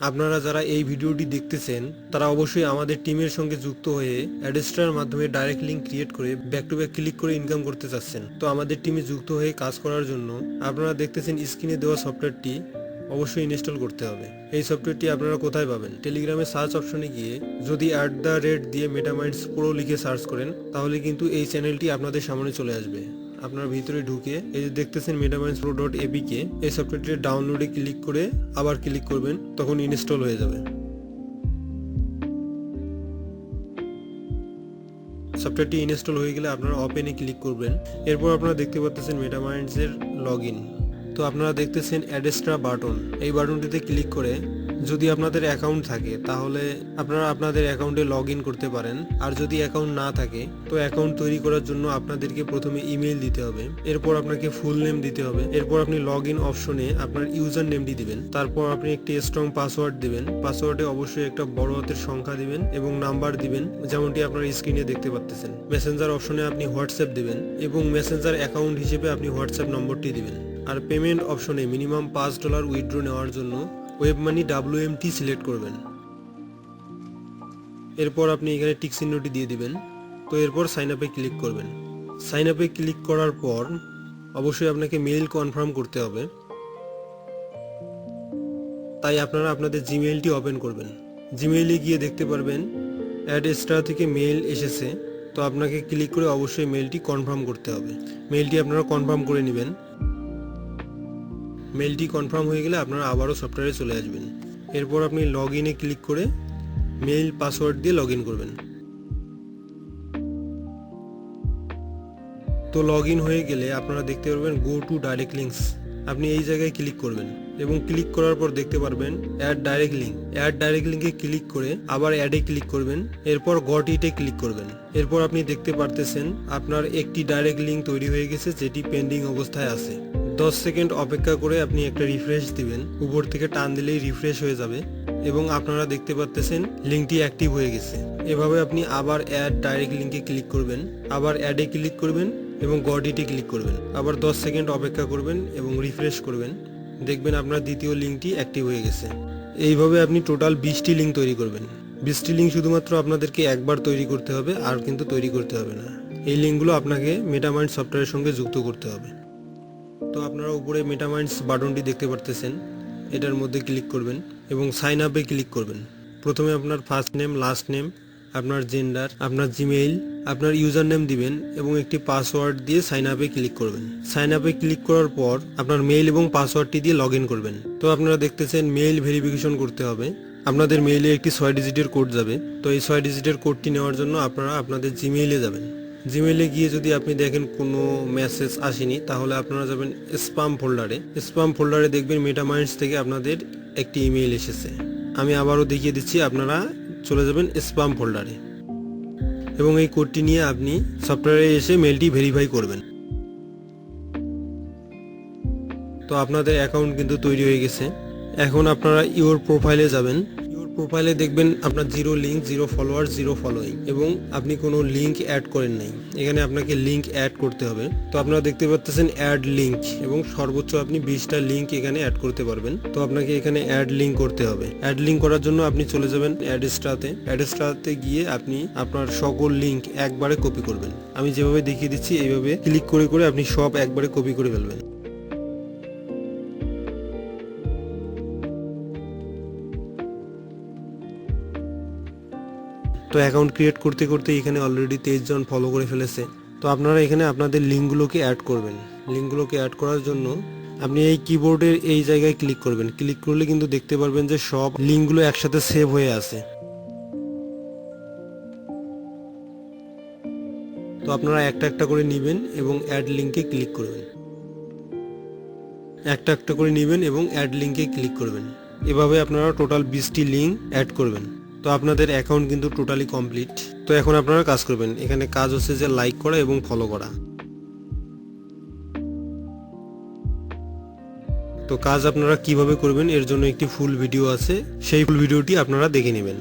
আপনারা যারা এই ভিডিওটি দেখতেছেন, তারা অবশ্যই আমাদের টিমের সঙ্গে যুক্ত হয়ে অ্যাডেস্ট্রার মাধ্যমে ডাইরেক্ট লিঙ্ক ক্রিয়েট করে ব্যাক টু ব্যাক ক্লিক করে ইনকাম করতে চাচ্ছেন। তো আমাদের টিমে যুক্ত হয়ে কাজ করার জন্য আপনারা দেখতেছেন স্ক্রিনে দেওয়া সফটওয়্যারটি অবশ্যই ইনস্টল করতে হবে। এই সফটওয়্যারটি আপনারা কোথায় পাবেন? টেলিগ্রামে সার্চ অপশনে গিয়ে যদি অ্যাট দ্য রেট দিয়ে মেটামাইন্ডস প্রো লিখে সার্চ করেন, তাহলে কিন্তু এই চ্যানেলটি আপনাদের সামনে চলে আসবে। আপনার ভিতরে ঢুকে এই যে দেখতেছেন মেটামাইন্ডস প্রো ডট এপিকে এই সফটওয়্যারটি ডাউনলোডে ক্লিক করে আবার ক্লিক করবেন, তখন ইনস্টল হয়ে যাবে। সফটওয়্যারটি ইনস্টল হয়ে গেলে আপনারা ওপেনে ক্লিক করবেন। এরপর আপনারা দেখতে পাচ্ছেন মেটামাইন্ডসের লগ ইন তো আপনারা দেখতেছেন অ্যাডেস্ট্রা বাটন এই বাটনটিতে ক্লিক করে যদি আপনাদের অ্যাকাউন্ট থাকে, তাহলে আপনারা আপনাদের অ্যাকাউন্টে লগ ইন করতে পারেন। আর যদি অ্যাকাউন্ট না থাকে, তো অ্যাকাউন্ট তৈরি করার জন্য আপনাদেরকে প্রথমে ইমেল দিতে হবে। এরপর আপনাকে ফুল নেম দিতে হবে। এরপর আপনি লগ ইন অপশনে আপনার ইউজার নেমটি দিবেন। তারপর আপনি একটি স্ট্রং পাসওয়ার্ড দিবেন। পাসওয়ার্ডে অবশ্যই একটা বড় হাতের সংখ্যা দিবেন এবং নাম্বার দিবেন, যেমনটি আপনার স্ক্রিনে দেখতে পাচ্ছেন। মেসেঞ্জার অপশনে আপনি হোয়াটসঅ্যাপ দিবেন এবং মেসেঞ্জার অ্যাকাউন্ট হিসেবে আপনি হোয়াটসঅ্যাপ নম্বরটি দিবেন। আর পেমেন্ট অপশনে মিনিমাম পাঁচ ডলার উইথড্র নেওয়ার জন্য ওয়েব মানি ডাব্লিউএমটি সিলেক্ট করবেন। এরপর আপনি এখানে টিক চিহ্নটি দিয়ে দিবেন। তো এরপর সাইন আপে ক্লিক করবেন। সাইন আপে ক্লিক করার পর অবশ্যই আপনাকে মেইল কনফার্ম করতে হবে। তাই আপনারা আপনাদের জিমেইলটি ওপেন করবেন। জিমেইলে গিয়ে দেখতে পারবেন অ্যাড স্টার থেকে মেইল এসেছে। তো আপনাকে ক্লিক করে অবশ্যই মেইলটি কনফার্ম করতে হবে। মেইলটি আপনারা কনফার্ম করে নেবেন। মেলটি কনফার্ম হয়ে গেলে আপনারা আবারও সফটওয়্যারে চলে আসবেন। এরপর আপনি লগ ইনে ক্লিক করে মেইল পাসওয়ার্ড দিয়ে লগ ইন করবেন। তো লগ ইন হয়ে গেলে আপনারা দেখতে পারবেন গো টু ডাইরেক্ট লিঙ্কস আপনি এই জায়গায় ক্লিক করবেন এবং ক্লিক করার পর দেখতে পারবেন ad direct link ad direct লিঙ্কে ক্লিক করে আবার অ্যাডে ক্লিক করবেন। এরপর গট ইটে ক্লিক করবেন। এরপর আপনি দেখতে পারতেছেন আপনার একটি ডাইরেক্ট লিঙ্ক তৈরি হয়ে গেছে যেটি পেন্ডিং অবস্থায় আছে। দশ সেকেন্ড অপেক্ষা করে আপনি একটা রিফ্রেশ দিবেন। উপর থেকে টান দিলেই রিফ্রেশ হয়ে যাবে এবং আপনারা দেখতে পাচ্তেছেন লিঙ্কটি অ্যাক্টিভ হয়ে গেছে। এভাবে আপনি আবার অ্যাড ডাইরেক্ট লিঙ্কে ক্লিক করবেন, আবার অ্যাডে ক্লিক করবেন এবং গডিতে ক্লিক করবেন। আবার দশ সেকেন্ড অপেক্ষা করবেন এবং রিফ্রেশ করবেন। দেখবেন আপনার দ্বিতীয় লিঙ্কটি অ্যাক্টিভ হয়ে গেছে। এইভাবে আপনি টোটাল বিশটি লিঙ্ক তৈরি করবেন। বিশটি লিঙ্ক শুধুমাত্র আপনাদেরকে একবার তৈরি করতে হবে, আর কিন্তু তৈরি করতে হবে না। এই লিঙ্কগুলো আপনাকে মেটামাইন্ড সফটওয়্যারের সঙ্গে যুক্ত করতে হবে। তো আপনারা উপরে মেটামাইন্ডস বাটনটি দেখতে পারতেছেন। এটার মধ্যে ক্লিক করবেন এবং সাইন আপে ক্লিক করবেন। প্রথমে আপনার ফার্স্ট নেম লাস্ট নেম আপনার জেন্ডার আপনার জিমেইল আপনার ইউজার নেম দিবেন এবং একটি পাসওয়ার্ড দিয়ে সাইন আপে ক্লিক করবেন। সাইন আপে ক্লিক করার পর আপনার মেইল এবং পাসওয়ার্ডটি দিয়ে লগ করবেন। তো আপনারা দেখতেছেন মেইল ভেরিফিকেশন করতে হবে। আপনাদের মেইলে একটি ছয় ডিজিটের কোড যাবে। তো এই ছয় ডিজিটের কোডটি নেওয়ার জন্য আপনারা আপনাদের জিমেইলে যাবেন। জিমেইলে গিয়ে যদি আপনি দেখেন কোনো মেসেজ আসেনি, তাহলে আপনারা যাবেন স্পাম ফোল্ডারে স্পাম ফোল্ডারে দেখবেন মেটামাইন্ডস থেকে আপনাদের একটি ইমেইল এসেছে। আমি আবারও দেখিয়ে দিচ্ছি, আপনারা চলে যাবেন স্পাম ফোল্ডারে এবং এই কোডটি নিয়ে আপনি সফটওয়্যারে এসে মেলটি ভেরিফাই করবেন। তো আপনাদের অ্যাকাউন্ট কিন্তু তৈরি হয়ে গেছে। এখন আপনারা ইওর প্রোফাইলে যাবেন। প্রোফাইলে দেখবেন আপনার zero link zero follower zero following এবং আপনি কোনো লিঙ্ক অ্যাড করেন নাই। এখানে আপনাকে লিঙ্ক অ্যাড করতে হবে। তো আপনারা দেখতে পাচ্ছেন অ্যাড লিঙ্ক এবং সর্বোচ্চ আপনি বিশটা লিঙ্ক এখানে অ্যাড করতে পারবেন। তো আপনাকে এখানে অ্যাড লিঙ্ক করতে হবে। অ্যাড লিঙ্ক করার জন্য আপনি চলে যাবেন অ্যাডস্ট্রাতে অ্যাডস্ট্রাতে গিয়ে আপনি আপনার সকল লিঙ্ক একবারে কপি করবেন। আমি যেভাবে দেখিয়ে দিচ্ছি, এইভাবে ক্লিক করে করে আপনি সব একবারে কপি করে ফেলবেন। তো অ্যাকাউন্ট ক্রিয়েট করতে করতে এখানে অলরেডি তেইশ জন ফলো করে ফেলেছে। তো আপনারা এখানে আপনাদের লিঙ্কগুলোকে অ্যাড করবেন। লিঙ্কগুলোকে অ্যাড করার জন্য আপনি এই কিবোর্ডের এই জায়গায় ক্লিক করবেন। ক্লিক করলে কিন্তু দেখতে পারবেন যে সব লিঙ্কগুলো একসাথে সেভ হয়ে আছে। তো আপনারা একটা একটা করে নেবেন এবং অ্যাড লিঙ্কে ক্লিক করবেন। একটা একটা করে নেবেন এবং অ্যাড লিঙ্কে ক্লিক করবেন। এভাবে আপনারা টোটাল বিশটি লিঙ্ক অ্যাড করবেন। তো আপনাদের অ্যাকাউন্ট কিন্তু টোটালি কমপ্লিট তো এখন আপনারা কাজ করবেন। এখানে কাজ হচ্ছে যে লাইক করা এবং ফলো করা। তো কাজ আপনারা কীভাবে করবেন, এর জন্য একটি ফুল ভিডিও আছে। সেই ফুল ভিডিওটি আপনারা দেখে নেবেন।